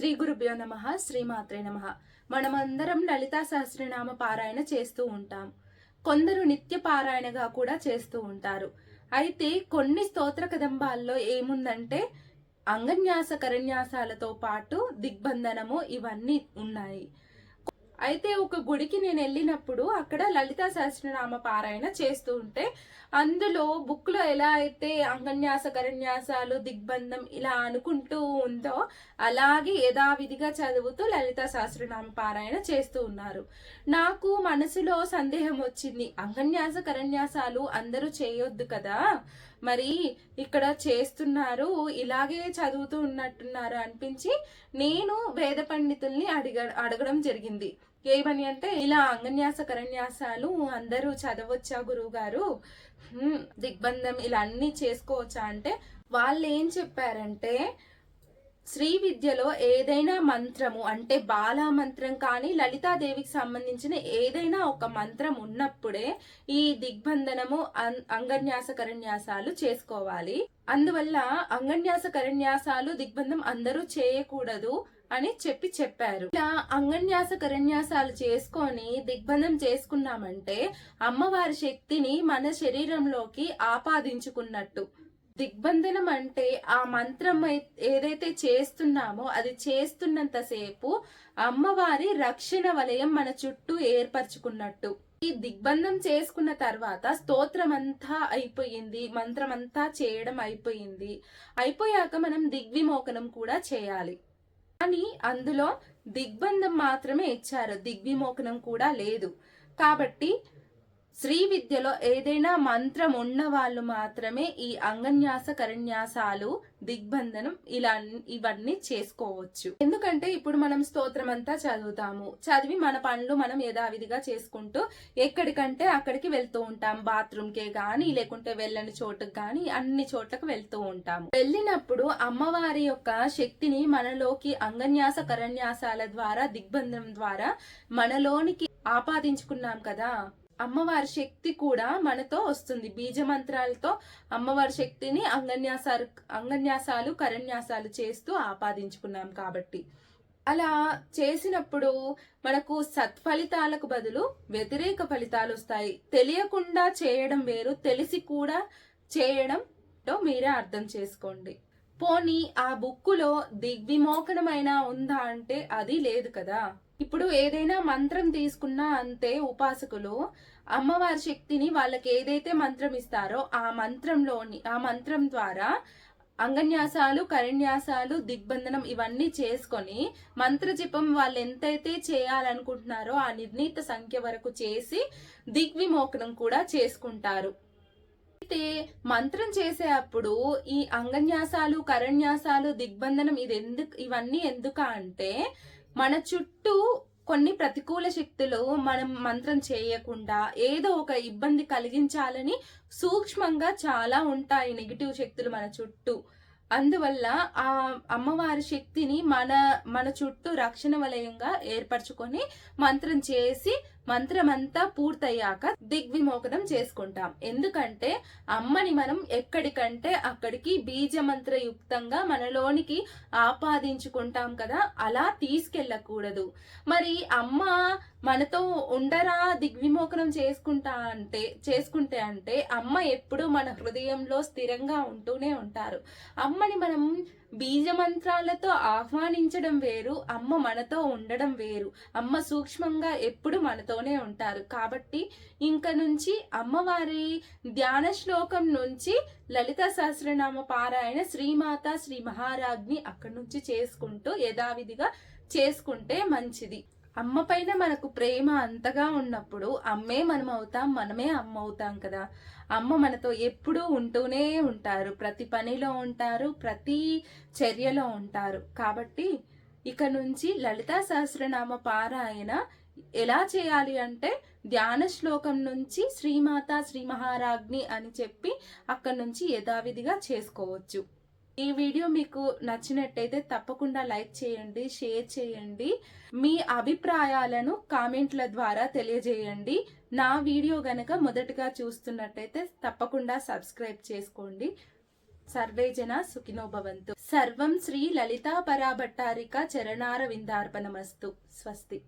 శ్రీ గురుభ్యో నమ శ్రీమాత్రే నమ. మనమందరం లలితా సహస్రనామ పారాయణ చేస్తూ ఉంటాం. కొందరు నిత్య పారాయణగా కూడా చేస్తూ ఉంటారు. అయితే కొన్ని స్తోత్ర కదంబాల్లో ఏముందంటే అంగన్యాస కరన్యాసాలతో పాటు దిగ్బంధనము ఇవన్నీ ఉన్నాయి. అయితే ఒక గుడికి నేను వెళ్ళినప్పుడు అక్కడ లలితా సహస్రనామ పారాయణ చేస్తూ ఉంటే అందులో బుక్లో ఎలా అయితే అంగన్యాస కరన్యాసాలు దిగ్బంధం ఇలా అనుకుంటూ ఉందో అలాగే యథావిధిగా చదువుతూ లలితా సహస్రనామ పారాయణ చేస్తూ ఉన్నారు. నాకు మనసులో సందేహం వచ్చింది అంగన్యాస కరన్యాసాలు అందరూ చేయొద్దు కదా? మరి ఇక్కడ చేస్తున్నారు ఇలాగే చదువుతూ ఉన్నట్టున్నారు అనిపించి నేను వేద పండితుల్ని అడిగ అడగడం జరిగింది. ఏమని అంటే ఇలా అంగన్యాస కరన్యాసాలు అందరూ చదవచ్చా గురువు గారు దిగ్బంధం ఇలా అన్ని చేసుకోవచ్చా అంటే వాళ్ళు ఏం చెప్పారంటే శ్రీ విద్యలో ఏదైనా మంత్రము అంటే బాలా మంత్రం కానీ లలితాదేవికి సంబంధించిన ఏదైనా ఒక మంత్రం ఉన్నప్పుడే ఈ దిగ్బంధనము అంగన్యాస కరన్యాసాలు చేసుకోవాలి. అందువల్ల అంగన్యాస కరన్యాసాలు దిగ్బంధం అందరూ చేయకూడదు. అని చెప్పి చెప్పారు. ఇలా అంగన్యాస కరన్యాసాలు చేసుకొని దిగ్బంధం చేసుకున్నామంటే అమ్మవారి శక్తిని మన శరీరంలోకి ఆపాదించుకున్నట్టు. దిగ్బంధనం అంటే ఆ మంత్రం ఏదైతే చేస్తున్నామో అది చేస్తున్నంతసేపు అమ్మవారి రక్షణ వలయం మన చుట్టూ ఏర్పరచుకున్నట్టు. ఈ దిగ్బంధం చేసుకున్న తర్వాత స్తోత్రం అంతా అయిపోయింది మంత్రం అంతా చేయడం అయిపోయింది. అయిపోయాక మనం దిగ్విమోకనం కూడా చేయాలి. కానీ అందులో దిగ్బంధం మాత్రమే ఇచ్చారు. దిగ్విమోకనం కూడా లేదు. కాబట్టి శ్రీ విద్యలో ఏదైనా మంత్రం ఉన్న వాళ్ళు మాత్రమే ఈ అంగన్యాస కరన్యాసాలు దిగ్బంధనం ఇలా ఇవన్నీ చేసుకోవచ్చు. ఎందుకంటే ఇప్పుడు మనం స్తోత్రం అంతా చదువుతాము. చదివి మన పనులు మనం యథావిధిగా చేసుకుంటూ ఎక్కడికంటే అక్కడికి వెళ్తూ ఉంటాం. బాత్రూమ్ కానీ గాని లేకుంటే వెళ్ళని చోటుకు గాని అన్ని చోట్లకు వెళ్తూ ఉంటాము. వెళ్ళినప్పుడు అమ్మవారి యొక్క శక్తిని మనలోకి అంగన్యాస కరన్యాసాల ద్వారా దిగ్బంధం ద్వారా మనలోనికి ఆపాదించుకున్నాం కదా. అమ్మవారి శక్తి కూడా మనతో వస్తుంది. బీజ మంత్రాలతో అమ్మవారి శక్తిని అంగన్యాసాలు అంగన్యాసాలు కరన్యాసాలు చేస్తూ ఆపాదించుకున్నాం కాబట్టి. అలా చేసినప్పుడు మనకు సత్ఫలితాలకు బదులు వ్యతిరేక ఫలితాలు వస్తాయి. తెలియకుండా చేయడం వేరు తెలిసి కూడా చేయడం మీరే అర్థం చేసుకోండి. పోనీ ఆ బుక్కులో దిగ్విమోకనమైనా ఉందా అంటే అది లేదు కదా. ఇప్పుడు ఏదైనా మంత్రం తీసుకున్నా అంతే ఉపాసకులు అమ్మవారి శక్తిని వాళ్ళకి ఏదైతే మంత్రం ఇస్తారో ఆ మంత్రంలోని ఆ మంత్రం ద్వారా అంగన్యాసాలు కరణ్యాసాలు దిగ్బంధనం ఇవన్నీ చేసుకొని మంత్రజపం వాళ్ళు ఎంతైతే చేయాలనుకుంటున్నారో ఆ నిర్ణీత సంఖ్య వరకు చేసి దిగ్విమోకనం కూడా చేసుకుంటారు. అయితే మంత్రం చేసే అప్పుడు ఈ అంగన్యాసాలు కరణ్యాసాలు దిగ్బంధనం ఇది ఎందుకు ఇవన్నీ ఎందుక అంటే మన చుట్టూ కొన్ని ప్రతికూల శక్తులు మనం మంత్రం చేయకుండా ఏదో ఒక ఇబ్బంది కలిగించాలని సూక్ష్మంగా చాలా ఉంటాయి నెగిటివ్ శక్తులు మన చుట్టూ. అందువల్ల ఆ అమ్మవారి శక్తిని మన మన చుట్టూ రక్షణ వలయంగా ఏర్పరచుకొని మంత్రం చేసి మంత్రమంతా పూర్తయ్యాక దిగ్విమోకనం చేసుకుంటాం. ఎందుకంటే అమ్మని మనం ఎక్కడికంటే అక్కడికి బీజ యుక్తంగా మనలోనికి ఆపాదించుకుంటాం కదా అలా తీసుకెళ్ళకూడదు. మరి అమ్మ మనతో ఉండరా దిగ్విమోకనం చేసుకుంటా అంటే చేసుకుంటే అంటే అమ్మ ఎప్పుడు మన హృదయంలో స్థిరంగా ఉంటూనే ఉంటారు. అమ్మని మనం బీజ మంత్రాలతో ఆహ్వానించడం వేరు అమ్మ మనతో ఉండడం వేరు. అమ్మ సూక్ష్మంగా ఎప్పుడు మనతోనే ఉంటారు. కాబట్టి ఇంక నుంచి అమ్మవారి ధ్యాన శ్లోకం నుంచి లలిత సహస్రనామ పారాయణ శ్రీమాత శ్రీ మహారాజ్ని అక్కడి నుంచి చేసుకుంటూ యథావిధిగా చేసుకుంటే మంచిది. అమ్మ పైన మనకు ప్రేమ అంతగా ఉన్నప్పుడు అమ్మే మనం అవుతాం మనమే అమ్మ అవుతాం కదా. అమ్మ మనతో ఎప్పుడూ ఉంటూనే ఉంటారు. ప్రతి పనిలో ఉంటారు ప్రతి చర్యలో ఉంటారు. కాబట్టి ఇక నుంచి లలితా సహస్రనామ పారాయణ ఎలా చేయాలి అంటే ధ్యాన శ్లోకం నుంచి శ్రీమాత శ్రీ మహారాజ్ని అని చెప్పి అక్కడి నుంచి యథావిధిగా చేసుకోవచ్చు. ఈ వీడియో మీకు నచ్చినట్టయితే తప్పకుండా లైక్ చేయండి షేర్ చేయండి. మీ అభిప్రాయాలను కామెంట్ల ద్వారా తెలియజేయండి. నా వీడియో గనక మొదటగా చూస్తున్నట్టయితే తప్పకుండా సబ్స్క్రైబ్ చేసుకోండి. సర్వే జన సర్వం శ్రీ లలితా పరాభట్టారిక చరణార విందార్పణమస్తు స్వస్తి.